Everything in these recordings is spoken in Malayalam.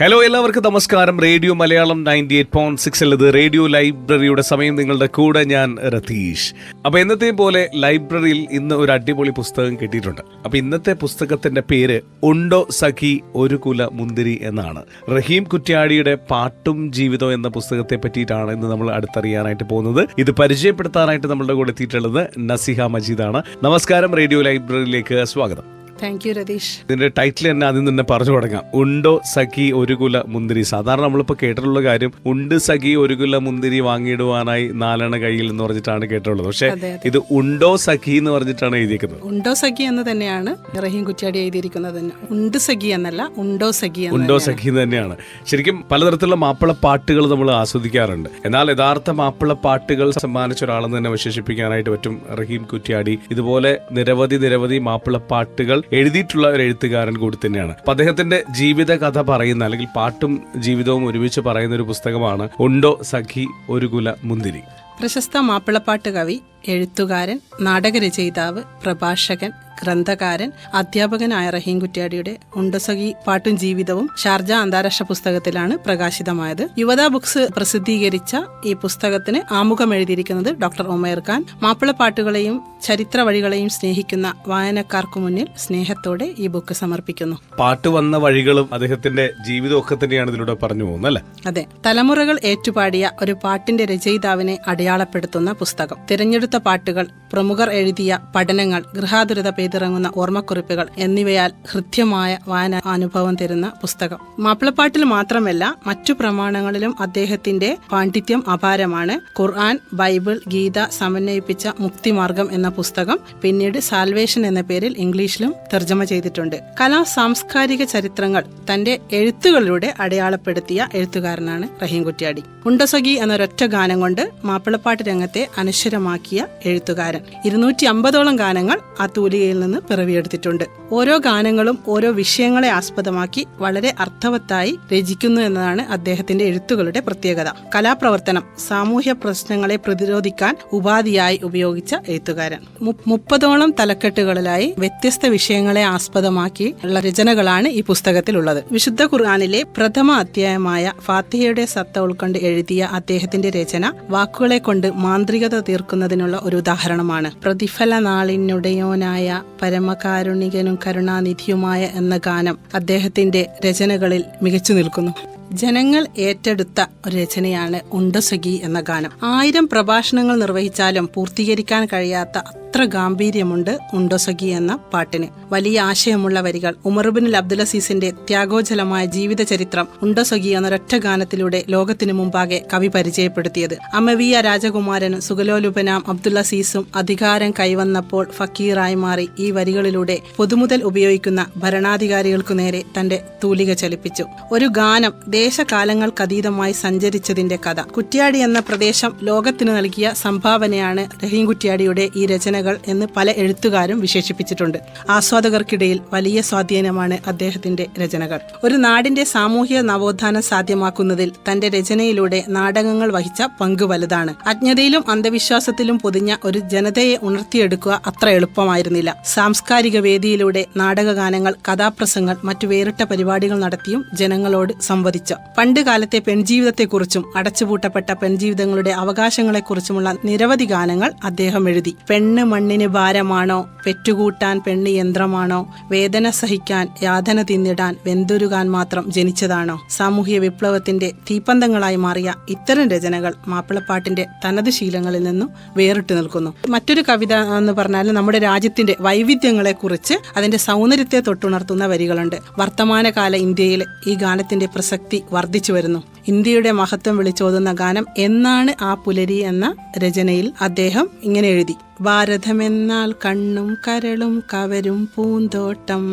Hello എല്ലാവർക്കും നമസ്കാരം. Radio Malayalam ninety eight point സിക്സിൽ ഇത് റേഡിയോ ലൈബ്രറിയുടെ സമയം. നിങ്ങളുടെ കൂടെ ഞാൻ രതീഷ്. അപ്പോൾ ഇന്നത്തെ പോലെ ലൈബ്രറിയിൽ ഇന്ന് ഒരു അടിപൊളി പുസ്തകം കിട്ടിയിട്ടുണ്ട്. അപ്പോൾ ഇന്നത്തെ പുസ്തകത്തിന്റെ പേര് ഉണ്ടോ സഖി ഒരു കുല മുന്തിരി എന്നാണ്. റഹീം കുറ്റ്യാടിയുടെ പാട്ടും ജീവിതവും എന്ന പുസ്തകത്തെ പറ്റിയിട്ടാണ് ഇന്ന് നമ്മൾ അടുത്തറിയാനായിട്ട് പോകുന്നത്. ഇത് പരിചയപ്പെടുത്താനായിട്ട് നമ്മളുടെ കൂടെ എത്തിയിട്ടുള്ളത് നസിഹ മജീദാണ്. നമസ്കാരം റേഡിയോ ലൈബ്രറിയിലേക്ക് സ്വാഗതം. താങ്ക് യു രതീഷ് ഇതിന്റെ ടൈറ്റിൽ തന്നെ ആദ്യം തന്നെ പറഞ്ഞു തുടങ്ങാം. ഉണ്ടോ സഖി ഒരു കുല മുന്തിരി? സാധാരണ നമ്മളിപ്പോ കേട്ടിട്ടുള്ള കാര്യം ഉണ്ട് സഖി ഒരു കുല മുന്തിരി വാങ്ങിയിടുവാനായി നാലെണ്ണ കയ്യിൽ എന്ന് പറഞ്ഞിട്ടാണ് കേട്ടിട്ടുള്ളത്. പക്ഷേ അതെ, ഇത് ഉണ്ടോ സഖി എന്ന് പറഞ്ഞിട്ടാണ് എഴുതിയിരിക്കുന്നത് ഉണ്ടോ സഖി എന്ന് തന്നെയാണ് റഹീം കുറ്റിയാടി എഴുതിയിരിക്കുന്നത് തന്നെ. ഉണ്ട് സഖി എന്നല്ല ഉണ്ടോ സഖി എന്ന് ഉണ്ടോ. സഖി എന്ന് തന്നെയാണ്. ശരിക്കും പലതരത്തിലുള്ള മാപ്പിള പാട്ടുകൾ നമ്മൾ ആസ്വദിക്കാറുണ്ട്. എന്നാൽ യഥാർത്ഥ മാപ്പിള പാട്ടുകൾ സമ്മാനിച്ച ഒരാളെന്ന് തന്നെ വിശേഷിപ്പിക്കാനായിട്ട് പറ്റും റഹീം കുറ്റ്യാടി. ഇതുപോലെ നിരവധി നിരവധി മാപ്പിള പാട്ടുകൾ എഴുതിയിട്ടുള്ള ഒരു എഴുത്തുകാരൻ കൂടി തന്നെയാണ്. അപ്പൊ അദ്ദേഹത്തിന്റെ ജീവിത കഥ പറയുന്ന അല്ലെങ്കിൽ പാട്ടും ജീവിതവും ഒരുമിച്ച് പറയുന്ന ഒരു പുസ്തകമാണ് ഉണ്ടോ സഖി ഒരു കുല മുന്തിരി. പ്രശസ്ത മാപ്പിളപ്പാട്ട് കവി എഴുത്തുകാരൻ നാടകരചയിതാവ് പ്രഭാഷകൻ ഗ്രന്ഥകാരൻ അധ്യാപകനായ റഹീം കുറ്റ്യാടിയുടെ ഉണ്ടസഖി പാട്ടും ജീവിതവും ഷാർജ അന്താരാഷ്ട്ര പുസ്തകത്തിലാണ് പ്രകാശിതമായത്. യുവത ബുക്സ് പ്രസിദ്ധീകരിച്ച ഈ പുസ്തകത്തിന് ആമുഖം എഴുതിയിരിക്കുന്നത് ഡോക്ടർ ഉമേർ ഖാൻ. മാപ്പിളപ്പാട്ടുകളെയും ചരിത്ര വഴികളെയും സ്നേഹിക്കുന്ന വായനക്കാർക്ക് മുന്നിൽ സ്നേഹത്തോടെ ഈ ബുക്ക് സമർപ്പിക്കുന്നു. പാട്ട് വന്ന വഴികളും അദ്ദേഹത്തിന്റെ ജീവിതമൊക്കെ തന്നെയാണ് ഇതിലൂടെ പറഞ്ഞു പോകുന്നത് അല്ലേ? അതെ. തലമുറകൾ ഏറ്റുപാടിയ ഒരു പാട്ടിന്റെ രചയിതാവിനെ അടയാളപ്പെടുത്തുന്ന പുസ്തകം. തിരഞ്ഞെടുത്ത പാട്ടുകൾ പ്രമുഖർ എഴുതിയ പഠനങ്ങൾ ഗൃഹാതുരത പെയ്തിറങ്ങുന്ന ഓർമ്മക്കുറിപ്പുകൾ എന്നിവയാൽ ഹൃദ്യമായ വായന അനുഭവം തരുന്ന പുസ്തകം. മാപ്പിളപ്പാട്ടിൽ മാത്രമല്ല മറ്റു പ്രമാണങ്ങളിലും അദ്ദേഹത്തിന്റെ പാണ്ഡിത്യം അപാരമാണ്. ഖുർആൻ ബൈബിൾ ഗീത സമന്വയിപ്പിച്ച മുക്തിമാർഗം എന്ന പുസ്തകം പിന്നീട് സാൽവേഷൻ എന്ന പേരിൽ ഇംഗ്ലീഷിലും തർജമ ചെയ്തിട്ടുണ്ട്. കലാ സാംസ്കാരിക ചരിത്രങ്ങൾ തന്റെ എഴുത്തുകളിലൂടെ അടയാളപ്പെടുത്തിയ എഴുത്തുകാരനാണ് റഹീം കുറ്റ്യാടി. ഉണ്ടസഖി എന്നൊരൊറ്റ ഗാനം കൊണ്ട് മാപ്പിളപ്പാട്ട് രംഗത്തെ അനശ്വരമാക്കിയ എഴുത്തുകാരൻ. ഇരുന്നൂറ്റി അമ്പതോളം ഗാനങ്ങൾ ആ തൂലികയിൽ നിന്ന് പിറവിയെടുത്തിട്ടുണ്ട്. ഓരോ ഗാനങ്ങളും ഓരോ വിഷയങ്ങളെ ആസ്പദമാക്കി വളരെ അർത്ഥവത്തായി രചിക്കുന്നു എന്നതാണ് അദ്ദേഹത്തിന്റെ എഴുത്തുകളുടെ പ്രത്യേകത. കലാപ്രവർത്തനം സാമൂഹ്യ പ്രശ്നങ്ങളെ പ്രതിരോധിക്കാൻ ഉപാധിയായി ഉപയോഗിച്ച എഴുത്തുകാരൻ. മുപ്പതോളം തലക്കെട്ടുകളിലായി വ്യത്യസ്ത വിഷയങ്ങളെ ആസ്പദമാക്കി ഉള്ള രചനകളാണ് ഈ പുസ്തകത്തിലുള്ളത്. വിശുദ്ധ ഖുർആാനിലെ പ്രഥമ അധ്യായമായ ഫാത്തിഹയുടെ സത്ത ഉൾക്കൊണ്ട് എഴുതിയ അദ്ദേഹത്തിന്റെ രചന വാക്കുകളെ കൊണ്ട് മാന്ത്രികത തീർക്കുന്നതിനുള്ള ഒരു ഉദാഹരണമാണ്. പ്രതിഫല നാളിനുടയോനായ പരമകാരുണികനും കരുണാനിധിയുമായ എന്ന ഗാനം അദ്ദേഹത്തിന്റെ രചനകളിൽ മികച്ചു നിൽക്കുന്നു. ജനങ്ങൾ ഏറ്റെടുത്ത ഒരു രചനയാണ് ഉണ്ടസഖി എന്ന ഗാനം. ആയിരം പ്രഭാഷണങ്ങൾ നിർവഹിച്ചാലും പൂർത്തീകരിക്കാൻ കഴിയാത്ത അത്ര ഗാംഭീര്യമുണ്ട് ഉണ്ടോസഖി എന്ന പാട്ടിന്. വലിയ ആശയമുള്ള വരികൾ. ഉമർബിൻ അബ്ദുൽ അസീസിന്റെ ത്യാഗോജലമായ ജീവിത ചരിത്രം ഉണ്ടോസഖി എന്നൊരൊറ്റ ഗാനത്തിലൂടെ ലോകത്തിനു മുമ്പാകെ കവി പരിചയപ്പെടുത്തിയത്. അമവിയ രാജകുമാരനും സുഗലോലുപനാം അബ്ദുൽ അസീസും അധികാരം കൈവന്നപ്പോൾ ഫക്കീറായി മാറി ഈ വരികളിലൂടെ പൊതുമുതൽ ഉപയോഗിക്കുന്ന ഭരണാധികാരികൾക്കു നേരെ തന്റെ തൂലിക ചലിപ്പിച്ചു. ഒരു ഗാനം ദേശകാലങ്ങൾക്കതീതമായി സഞ്ചരിച്ചതിന്റെ കഥ. കുറ്റ്യാടി എന്ന പ്രദേശം ലോകത്തിന് നൽകിയ സംഭാവനയാണ് റഹീം കുറ്റ്യാടിയുടെ ഈ രചനകൾ എന്ന് പല എഴുത്തുകാരും വിശേഷിപ്പിച്ചിട്ടുണ്ട്. ആസ്വാദകർക്കിടയിൽ വലിയ സ്വാധീനമാണ് അദ്ദേഹത്തിന്റെ രചനകൾ. ഒരു നാടിന്റെ സാമൂഹ്യ നവോത്ഥാനം സാധ്യമാക്കുന്നതിൽ തന്റെ രചനയിലൂടെ നാടകങ്ങൾ വഹിച്ച പങ്ക് വലുതാണ്. അജ്ഞതയിലും അന്ധവിശ്വാസത്തിലും പൊതിഞ്ഞ ഒരു ജനതയെ ഉണർത്തിയെടുക്കുക അത്ര എളുപ്പമായിരുന്നില്ല. സാംസ്കാരിക വേദിയിലൂടെ നാടകഗാനങ്ങൾ കഥാപ്രസംഗങ്ങൾ മറ്റു വേറിട്ട പരിപാടികൾ നടത്തിയും ജനങ്ങളോട് സംവദിച്ച. പണ്ട് കാലത്തെ പെൺജീവിതത്തെക്കുറിച്ചും അടച്ചുപൂട്ടപ്പെട്ട പെൺജീവിതങ്ങളുടെ അവകാശങ്ങളെക്കുറിച്ചുമുള്ള നിരവധി ഗാനങ്ങൾ അദ്ദേഹം എഴുതി. പെണ്ണ് മണ്ണിന് ഭാരമാണോ? പെറ്റുകൂട്ടാൻ പെണ്ണ് യന്ത്രമാണോ? വേദന സഹിക്കാൻ യാതന തിന്നിടാൻ വെന്തുരുകാൻ മാത്രം ജനിച്ചതാണോ? സാമൂഹ്യ വിപ്ലവത്തിന്റെ തീപ്പന്തങ്ങളായി മാറിയ ഇത്തരം രചനകൾ മാപ്പിളപ്പാട്ടിന്റെ തനത് ശീലങ്ങളിൽ നിന്നും വേറിട്ട് നിൽക്കുന്നു. മറ്റൊരു കവിത എന്ന് പറഞ്ഞാൽ നമ്മുടെ രാജ്യത്തിന്റെ വൈവിധ്യങ്ങളെക്കുറിച്ച് അതിന്റെ സൗന്ദര്യത്തെ തൊട്ടുണർത്തുന്ന വരികളുണ്ട്. വർത്തമാനകാല ഇന്ത്യയിൽ ഈ ഗാനത്തിന്റെ പ്രസക്തി വർദ്ധിച്ചു വരുന്നു. ഇന്ത്യയുടെ മഹത്വം വിളിച്ചോതുന്ന ഗാനം എന്നാണ് ആ പുലരി എന്ന രചനയിൽ അദ്ദേഹം ഇങ്ങനെ എഴുതി. ഭാരതമെന്നാൽ കണ്ണും കരളും കവരും പൂന്തോട്ടം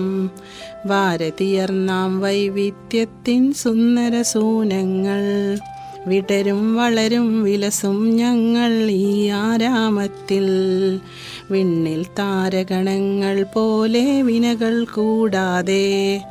ഭാരതീയർ നാം വൈവിധ്യത്തിൻ സുന്ദര സൂനങ്ങൾ വിടരും വളരും വിലസും ഞങ്ങൾ ഈ ആരാമത്തിൽ. വിണ്ണിൽ താരഗണങ്ങൾ പോലെ വിനകൾ കൂടാതെ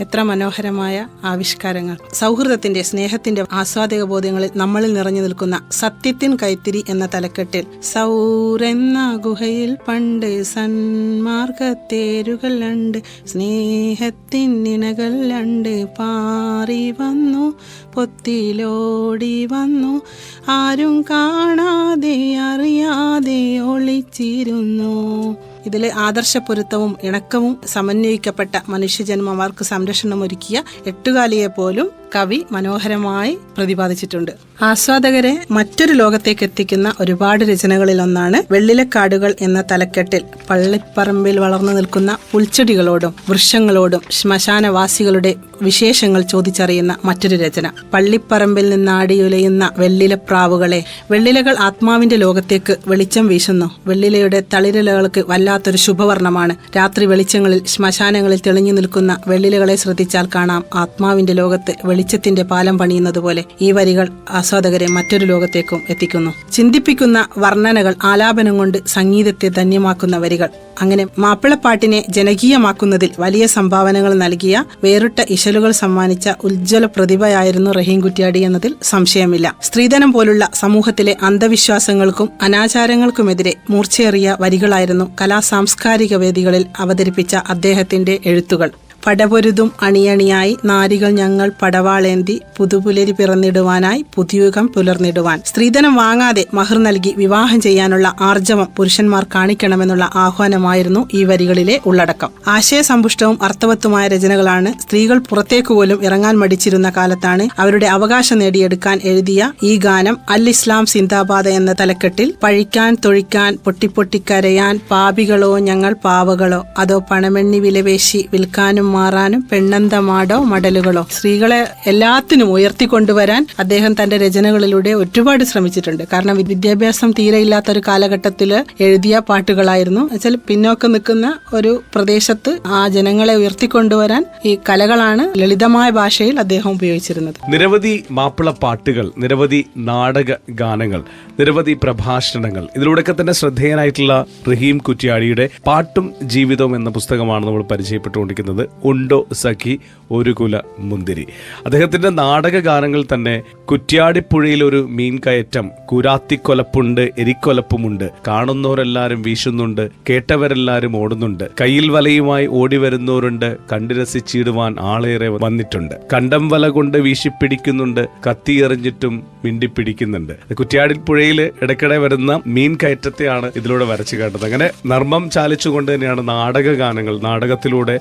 എത്ര മനോഹരമായ ആവിഷ്കാരങ്ങൾ. സൗഹൃദത്തിന്റെ സ്നേഹത്തിന്റെ ആസ്വാദിക ബോധ്യങ്ങളിൽ നമ്മളിൽ നിറഞ്ഞു നിൽക്കുന്ന സത്യത്തിൻ കൈത്തിരി എന്ന തലക്കെട്ടിൽ സൗരെന്ന ഗുഹയിൽ പണ്ട് സന്മാർഗത്തേരുകൾ ഉണ്ട് സ്നേഹത്തിൻ ഇണകൾ ഉണ്ട് പാറി വന്നു പൊത്തിലോടി വന്നു. ആരും കാണാതെ അറിയാതെ ഒളിച്ചിരുന്നു. ഇതിൽ ആദർശപ്പൊരുത്തവും ഇണക്കവും സമന്വയിക്കപ്പെട്ട മനുഷ്യജന്മമാർക്ക് സംരക്ഷണം ഒരുക്കിയ എട്ടുകാലിയെ പോലും കവി മനോഹരമായി പ്രതിപാദിച്ചിട്ടുണ്ട്. ആസ്വാദകരെ മറ്റൊരു ലോകത്തേക്ക് എത്തിക്കുന്ന ഒരുപാട് രചനകളിൽ ഒന്നാണ് വെള്ളിലക്കാടുകൾ എന്ന തലക്കെട്ടിൽ പള്ളിപ്പറമ്പിൽ വളർന്നു നിൽക്കുന്ന പുൽച്ചെടികളോടും വൃക്ഷങ്ങളോടും ശ്മശാനവാസികളുടെ വിശേഷങ്ങൾ ചോദിച്ചറിയുന്ന മറ്റൊരു രചന. പള്ളിപ്പറമ്പിൽ നിന്നാടിയുലയുന്ന വെള്ളിലപ്രാവുകളെ. വെള്ളിലകൾ ആത്മാവിന്റെ ലോകത്തേക്ക് വെളിച്ചം വീശുന്നു. വെള്ളിലയുടെ തളിരിലകൾക്ക് വല്ലാത്തൊരു ശുഭവർണമാണ്. രാത്രി വെളിച്ചങ്ങളിൽ ശ്മശാനങ്ങളിൽ തെളിഞ്ഞു നിൽക്കുന്ന വെള്ളിലകളെ ശ്രദ്ധിച്ചാൽ കാണാം ആത്മാവിന്റെ ലോകത്ത് വെളിച്ചത്തിന്റെ പാലം പണിയുന്നത് പോലെ ഈ വരികൾ ആസ്വാദകരെ മറ്റൊരു ലോകത്തേക്കും എത്തിക്കുന്നു. ചിന്തിപ്പിക്കുന്ന വർണനകൾ ആലാപനം കൊണ്ട് സംഗീതത്തെ ധന്യമാക്കുന്ന വരികൾ. അങ്ങനെ മാപ്പിളപ്പാട്ടിനെ ജനകീയമാക്കുന്നതിൽ വലിയ സംഭാവനകൾ നൽകിയ വേറിട്ട ഇശലുകൾ സമ്മാനിച്ച ഉജ്ജ്വല പ്രതിഭയായിരുന്നു റഹീം കുറ്റ്യാടി എന്നതിൽ സംശയമില്ല. സ്ത്രീധനം പോലുള്ള സമൂഹത്തിലെ അന്ധവിശ്വാസങ്ങൾക്കും അനാചാരങ്ങൾക്കുമെതിരെ മൂർച്ചയേറിയ വരികളായിരുന്നു കലാ സാംസ്കാരിക വേദികളിൽ അവതരിപ്പിച്ച അദ്ദേഹത്തിന്റെ എഴുത്തുകൾ. പടപൊരുതും അണിയണിയായി നാരികൾ ഞങ്ങൾ പടവാളേന്തി പുതുപുലരി പിറന്നിടുവാനായി പുതുയുഗം പുലർന്നിടുവാൻ. സ്ത്രീധനം വാങ്ങാതെ മഹർ നൽകി വിവാഹം ചെയ്യാനുള്ള ആർജവം പുരുഷന്മാർ കാണിക്കണമെന്നുള്ള ആഹ്വാനമായിരുന്നു ഈ വരികളിലെ ഉള്ളടക്കം. ആശയസമ്പുഷ്ടവും അർത്ഥവത്തുമായ രചനകളാണ് സ്ത്രീകൾ പുറത്തേക്ക് പോലും ഇറങ്ങാൻ മടിച്ചിരുന്ന കാലത്താണ് അവരുടെ അവകാശം നേടിയെടുക്കാൻ എഴുതിയ ഈ ഗാനം അൽ ഇസ്ലാം സിന്ദാബാദ എന്ന തലക്കെട്ടിൽ പഴിക്കാൻ തൊഴിക്കാൻ പൊട്ടിപ്പൊട്ടിക്കരയാൻ പാപികളോ ഞങ്ങൾ പാവകളോ. അതോ പണമെണ്ണി വിലവേശി വിൽക്കാനും മാറാനും പെണ്ണന്തമാടോ മടലുകളോ സ്ത്രീകളെ എല്ലാത്തിനും ഉയർത്തിക്കൊണ്ടുവരാൻ അദ്ദേഹം തന്റെ രചനകളിലൂടെ ഒരുപാട് ശ്രമിച്ചിട്ടുണ്ട്. കാരണം വിദ്യാഭ്യാസം തീരെ ഇല്ലാത്ത ഒരു കാലഘട്ടത്തിൽ എഴുതിയ പാട്ടുകളായിരുന്നു. വെച്ചാൽ പിന്നോക്കം നിൽക്കുന്ന ഒരു പ്രദേശത്ത് ആ ജനങ്ങളെ ഉയർത്തിക്കൊണ്ടുവരാൻ ഈ കലകളാണ് ലളിതമായ ഭാഷയിൽ അദ്ദേഹം ഉപയോഗിച്ചിരുന്നത്. നിരവധി മാപ്പിള പാട്ടുകൾ നിരവധി നാടക ഗാനങ്ങൾ നിരവധി പ്രഭാഷണങ്ങൾ ഇതിലൂടെയൊക്കെ തന്നെ ശ്രദ്ധേയനായിട്ടുള്ള റഹീം കുറ്റ്യാടിയുടെ പാട്ടും ജീവിതവും എന്ന പുസ്തകമാണ് നമ്മൾ പരിചയപ്പെട്ടുകൊണ്ടിരിക്കുന്നത്. ഉണ്ടോ സഖി? ഒരു കുല മുന്തിരി. അദ്ദേഹത്തിന്റെ നാടക ഗാനങ്ങൾ തന്നെ കുറ്റ്യാടിപ്പുഴയിൽ ഒരു മീൻ കയറ്റം കുരാത്തിക്കൊലപ്പുണ്ട് എരിക്കൊലപ്പുമുണ്ട്. കാണുന്നവരെല്ലാരും വീശുന്നുണ്ട് കേട്ടവരെല്ലാരും ഓടുന്നുണ്ട്. കയ്യിൽ വലയുമായി ഓടി വരുന്നവരുണ്ട് കണ്ടുരസിച്ചിടുവാൻ ആളേറെ വന്നിട്ടുണ്ട്. കണ്ടം വല കൊണ്ട് വീശിപ്പിടിക്കുന്നുണ്ട് കത്തിയെറിഞ്ഞിട്ടും മിണ്ടിപ്പിടിക്കുന്നുണ്ട്. കുറ്റ്യാടി പുഴയിൽ ഇടയ്ക്കിടെ വരുന്ന മീൻ കയറ്റത്തെയാണ് ഇതിലൂടെ വരച്ചു കേട്ടത് അങ്ങനെ നർമ്മം ചാലിച്ചുകൊണ്ട് തന്നെയാണ് നാടക ഗാനങ്ങൾ നാടകത്തിലൂടെ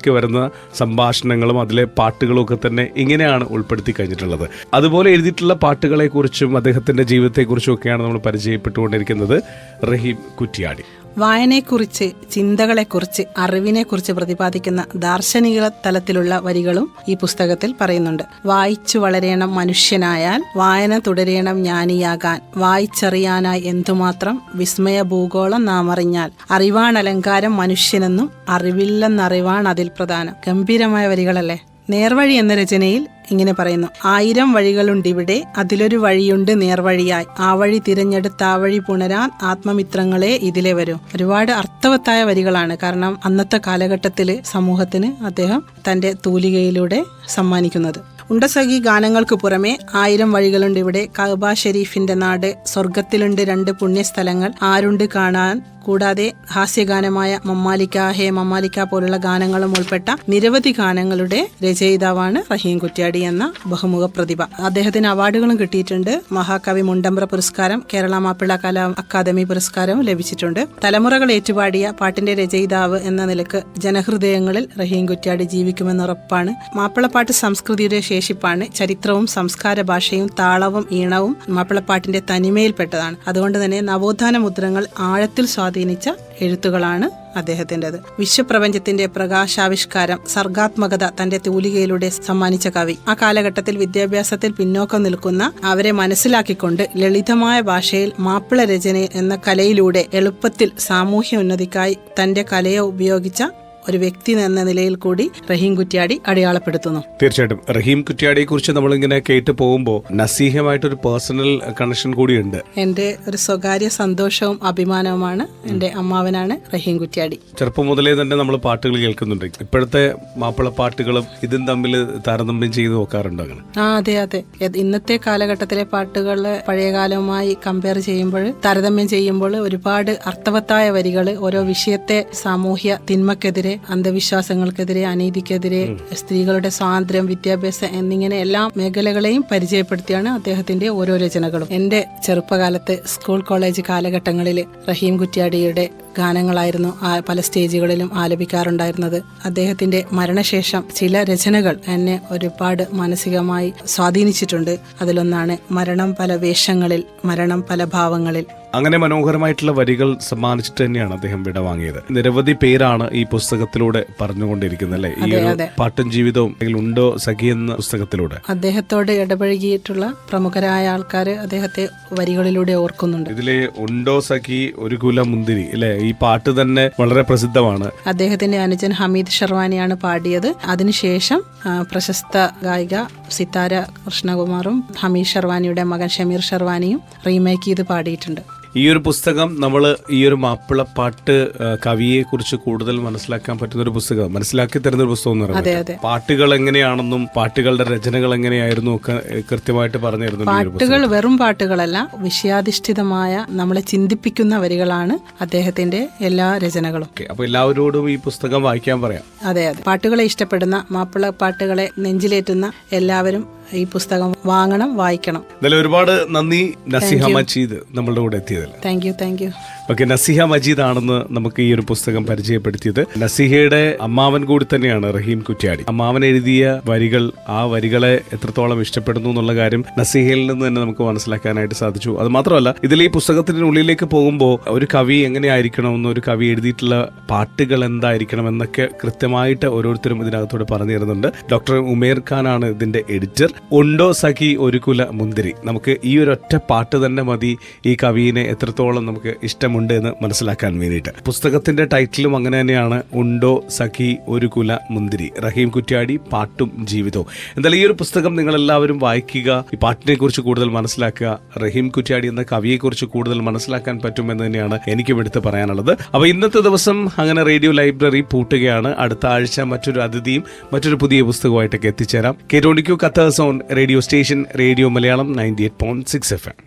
ഇടയ്ക്കിടയ്ക്ക് വരുന്ന സംഭാഷണങ്ങളും അതിലെ പാട്ടുകളും ഒക്കെ തന്നെ ഇങ്ങനെയാണ് ഉൾപ്പെടുത്തി കഴിഞ്ഞിട്ടുള്ളത്. അതുപോലെ എഴുതിയിട്ടുള്ള പാട്ടുകളെക്കുറിച്ചും അദ്ദേഹത്തിന്റെ ജീവിതത്തെക്കുറിച്ചും ഒക്കെയാണ് നമ്മൾ പരിചയപ്പെട്ടുകൊണ്ടിരിക്കുന്നത്. റഹീം കുറ്റിയാടി. വായനയെക്കുറിച്ച് ചിന്തകളെക്കുറിച്ച് അറിവിനെക്കുറിച്ച് പ്രതിപാദിക്കുന്ന ദാർശനിക തലത്തിലുള്ള വരികളും ഈ പുസ്തകത്തിൽ പറയുന്നുണ്ട്. വായിച്ചു വളരേണം മനുഷ്യനായാൽ വായന തുടരേണം ജ്ഞാനിയാകാൻ വായിച്ചറിയാനായി എന്തുമാത്രം വിസ്മയ ഭൂഗോളം നാം അറിഞ്ഞാൽ അറിവാണലങ്കാരം മനുഷ്യനെന്നും അറിവില്ലെന്നറിവാണ് അതിൽ പ്രധാനം. ഗംഭീരമായ വരികളല്ലേ? നേർവഴി എന്ന രചനയിൽ ഇങ്ങനെ പറയുന്നു. ആയിരം വഴികളുണ്ട് ഇവിടെ അതിലൊരു വഴിയുണ്ട് നേർവഴിയായി. ആ വഴി തിരഞ്ഞെടുത്ത് ആ വഴി പുണരാൻ ആത്മമിത്രങ്ങളെ ഇതിലെ വരും. ഒരുപാട് അർത്ഥവത്തായ വരികളാണ്. കാരണം അന്നത്തെ കാലഘട്ടത്തിൽ സമൂഹത്തിന് അദ്ദേഹം തന്റെ തൂലികയിലൂടെ സമ്മാനിക്കുന്നത്. ഉണ്ടസഖി ഗാനങ്ങൾക്ക് പുറമെ ആയിരം വഴികളുണ്ട് ഇവിടെ. കഅബ ഷെരീഫിന്റെ നാട് സ്വർഗത്തിലുണ്ട് രണ്ട് പുണ്യസ്ഥലങ്ങൾ. ആരുണ്ട് കാണാൻ കൂടാതെ ഹാസ്യഗാനമായ മമ്മാലിക്ക ഹേ മമ്മാലിക്ക പോലുള്ള ഗാനങ്ങളും ഉൾപ്പെട്ട നിരവധി ഗാനങ്ങളുടെ രചയിതാവാണ് റഹീം കുറ്റ്യാടി എന്ന ബഹുമുഖ പ്രതിഭ. അദ്ദേഹത്തിന് അവാർഡുകളും കിട്ടിയിട്ടുണ്ട്. മഹാകവി മുണ്ടമ്പ്ര പുരസ്കാരം കേരള മാപ്പിള കലാ അക്കാദമി പുരസ്കാരവും ലഭിച്ചിട്ടുണ്ട്. തലമുറകൾ ഏറ്റുപാടിയ പാട്ടിന്റെ രചയിതാവ് എന്ന നിലയ്ക്ക് ജനഹൃദയങ്ങളിൽ റഹീം കുറ്റ്യാടി ജീവിക്കുമെന്ന് ഉറപ്പാണ്. മാപ്പിളപ്പാട്ട് സംസ്കൃതിയുടെ ശേഷിപ്പാണ്. ചരിത്രവും സംസ്കാര ഭാഷയും താളവും ഈണവും മാപ്പിളപ്പാട്ടിന്റെ തനിമയിൽപ്പെട്ടതാണ്. അതുകൊണ്ട് തന്നെ നവോത്ഥാന മുദ്രങ്ങൾ ആഴത്തിൽ സ്വാധീനിച്ച എഴുത്തുകളാണ് അദ്ദേഹത്തിന്റെത്. വിശ്വപ്രപഞ്ചത്തിന്റെ പ്രകാശാവിഷ്കാരം സർഗാത്മകത തന്റെ തൂലികയിലൂടെ സമ്മാനിച്ച കവി. ആ കാലഘട്ടത്തിൽ വിദ്യാഭ്യാസത്തിൽ പിന്നോക്കം നിൽക്കുന്ന അവരെ മനസ്സിലാക്കിക്കൊണ്ട് ലളിതമായ ഭാഷയിൽ മാപ്പിള രചന എന്ന കലയിലൂടെ എളുപ്പത്തിൽ സാമൂഹ്യ ഉന്നതിക്കായി തന്റെ കലയെ ഉപയോഗിച്ച ഒരു വ്യക്തി എന്ന നിലയിൽ കൂടി റഹീം കുറ്റ്യാടി അടയാളപ്പെടുത്തുന്നു. തീർച്ചയായിട്ടും. റഹീം കുറ്റ്യാടിയെ കുറിച്ച് നമ്മളിങ്ങനെ കേട്ട് പോകുമ്പോൾ നസീഹമായിട്ടൊരു പേഴ്സണൽ കണക്ഷൻ കൂടിയുണ്ട്. എന്റെ ഒരു സ്വകാര്യ സന്തോഷവും അഭിമാനവുമാണ് എന്റെ അമ്മാവനാണ് റഹീം കുറ്റ്യാടി. ചെറുപ്പം മുതലേ തന്നെ നമ്മൾ പാട്ടുകൾ കേൾക്കുന്നുണ്ട്. ഇപ്പോഴത്തെ മാപ്പിള പാട്ടുകളും ഇതും തമ്മിൽ താരതമ്യം ചെയ്ത് നോക്കാറുണ്ട് അങ്ങനെ? ആ അതെ അതെ. ഇന്നത്തെ കാലഘട്ടത്തിലെ പാട്ടുകൾ പഴയകാലവുമായി കമ്പയർ ചെയ്യുമ്പോൾ താരതമ്യം ചെയ്യുമ്പോൾ ഒരുപാട് അർത്ഥവത്തായ വരികൾ ഓരോ വിഷയത്തെ സാമൂഹ്യ തിന്മക്കെതിരെ അന്ധവിശ്വാസങ്ങൾക്കെതിരെ അനീതിക്കെതിരെ സ്ത്രീകളുടെ സ്വാതന്ത്ര്യം വിദ്യാഭ്യാസം എന്നിങ്ങനെ എല്ലാ മേഖലകളെയും പരിചയപ്പെടുത്തിയാണ് അദ്ദേഹത്തിന്റെ ഓരോ രചനകളും. എന്റെ ചെറുപ്പകാലത്ത് സ്കൂൾ കോളേജ് കാലഘട്ടങ്ങളിൽ റഹീം കുറ്റ്യാടിയുടെ ഗാനങ്ങളായിരുന്നു ആ പല സ്റ്റേജുകളിലും ആലപിക്കാറുണ്ടായിരുന്നത്. അദ്ദേഹത്തിന്റെ മരണശേഷം ചില രചനകൾ എന്നെ ഒരുപാട് മാനസികമായി സ്വാധീനിച്ചിട്ടുണ്ട്. അതിലൊന്നാണ് മരണം പല വേഷങ്ങളിൽ മരണം പല ഭാവങ്ങളിൽ. അങ്ങനെ മനോഹരമായിട്ടുള്ള വരികൾ സമ്മാനിച്ചിട്ട് തന്നെയാണ് അദ്ദേഹം വിടവാങ്ങിയത് നിരവധി പേരാണ് ഈ പുസ്തകത്തിലൂടെ പറഞ്ഞുകൊണ്ടിരിക്കുന്നത് അല്ലെ? ഈ ഒരു. പാട്ടും ജീവിതവും അല്ലെങ്കിൽ ഉണ്ടോ സഖി എന്ന പുസ്തകത്തിലൂടെ? അദ്ദേഹത്തോട് ഇടപഴകിയിട്ടുള്ള പ്രമുഖരായ ആൾക്കാർ അദ്ദേഹത്തെ വരികളിലൂടെ ഓർക്കുന്നുണ്ട്. ഇതിലെ ഉണ്ടോ സഖി ഒരു കുല മുന്തിരി അല്ലെ? ഈ പാട്ട് തന്നെ വളരെ പ്രസിദ്ധമാണ്. അദ്ദേഹത്തിന്റെ അനുജൻ ഹമീദ് ഷർവാനിയാണ് പാടിയത്. അതിനുശേഷം പ്രശസ്ത ഗായിക സിത്താര കൃഷ്ണകുമാറും ഹമീദ് ഷർവാനിയുടെ മകൻ ഷമീർ ഷർവാനിയും റീമേക്ക് ചെയ്ത് പാടിയിട്ടുണ്ട്. ഈ ഒരു പുസ്തകം നമ്മൾ ഈ ഒരു മാപ്പിളപ്പാട്ട് കവിയെ കുറിച്ച് കൂടുതൽ മനസ്സിലാക്കാൻ പറ്റുന്ന ഒരു പുസ്തകം. മനസ്സിലാക്കി തരുന്ന ഒരു പുസ്തകം എന്ന് പറയുന്നത് പാട്ടുകൾ എങ്ങനെയാണെന്നും പാട്ടുകളുടെ രചനകൾ എങ്ങനെയായിരുന്നു ഒക്കെ കൃത്യമായിട്ട് പറഞ്ഞിരുന്നു പാട്ടുകൾ വെറും പാട്ടുകളല്ല വിഷയാധിഷ്ഠിതമായ നമ്മളെ ചിന്തിപ്പിക്കുന്ന വരികളാണ് അദ്ദേഹത്തിന്റെ എല്ലാ രചനകളും. അപ്പൊ എല്ലാവരോടും ഈ പുസ്തകം വായിക്കാൻ പറയാം. അതെ അതെ. പാട്ടുകളെ ഇഷ്ടപ്പെടുന്ന മാപ്പിള പാട്ടുകളെ നെഞ്ചിലേറ്റുന്ന എല്ലാവരും ഈ പുസ്തകം വാങ്ങണം വായിക്കണം. എന്തായാലും ഒരുപാട് നന്ദി നസിഹ മജീദ് നമ്മളുടെ കൂടെ എത്തിയതിൽ. Thank you thank you okay Naziha Majeed ആണെന്ന് നമുക്ക് ഈ ഒരു പുസ്തകം പരിചയപ്പെടുത്തിയത്. നസിഹയുടെ അമ്മാവൻ കൂടി തന്നെയാണ് റഹീം കുറ്റ്യാടി. അമ്മാവൻ എഴുതിയ വരികൾ ആ വരികളെ എത്രത്തോളം ഇഷ്ടപ്പെടുന്നു എന്നുള്ള കാര്യം നസിഹയിൽ നിന്ന് തന്നെ നമുക്ക് മനസ്സിലാക്കാനായിട്ട് സാധിച്ചു. അത് മാത്രമല്ല ഇതിൽ ഈ പുസ്തകത്തിന്റെ ഉള്ളിലേക്ക് പോകുമ്പോൾ ഒരു കവി എങ്ങനെയായിരിക്കണമെന്ന് ഒരു കവി എഴുതിയിട്ടുള്ള പാട്ടുകൾ എന്തായിരിക്കണം എന്നൊക്കെ കൃത്യമായിട്ട് ഓരോരുത്തരും ഇതിനകത്തോട് പറഞ്ഞു തരുന്നുണ്ട്. ഡോക്ടർ ഉമേർ ഖാനാണ് ഇതിന്റെ എഡിറ്റർ. ഉണ്ടോ സഖി ഒരു കുല മുന്തിരി? നമുക്ക് ഈ ഒരു ഒറ്റ പാട്ട് തന്നെ മതി ഈ കവിയെ എത്രത്തോളം നമുക്ക് ഇഷ്ടമുണ്ട് എന്ന് മനസ്സിലാക്കാൻ വേണ്ടിയിട്ട്. പുസ്തകത്തിന്റെ ടൈറ്റിലും അങ്ങനെ തന്നെയാണ്. ഉണ്ടോ സഖി ഒരു കുല മുന്തിരി. റഹീം കുറ്റ്യാടി പാട്ടും ജീവിതവും. എന്തായാലും ഈ ഒരു പുസ്തകം നിങ്ങൾ എല്ലാവരും വായിക്കുക ഈ പാട്ടിനെ കുറിച്ച് കൂടുതൽ മനസ്സിലാക്കുക റഹീം കുറ്റ്യാടി എന്ന കവിയെക്കുറിച്ച് കൂടുതൽ മനസ്സിലാക്കാൻ പറ്റുമെന്ന് തന്നെയാണ് എനിക്കും എടുത്ത് പറയാനുള്ളത്. അപ്പൊ ഇന്നത്തെ ദിവസം അങ്ങനെ റേഡിയോ ലൈബ്രറി പൂട്ടുകയാണ്. അടുത്ത ആഴ്ച മറ്റൊരു അതിഥിയും മറ്റൊരു പുതിയ പുസ്തകമായിട്ടൊക്കെ എത്തിച്ചേരാം. കേട്ടോണ്ടിക്കൂ കത്തേഴ്സ് on radio station radio Malayalam ninety eight point six F M.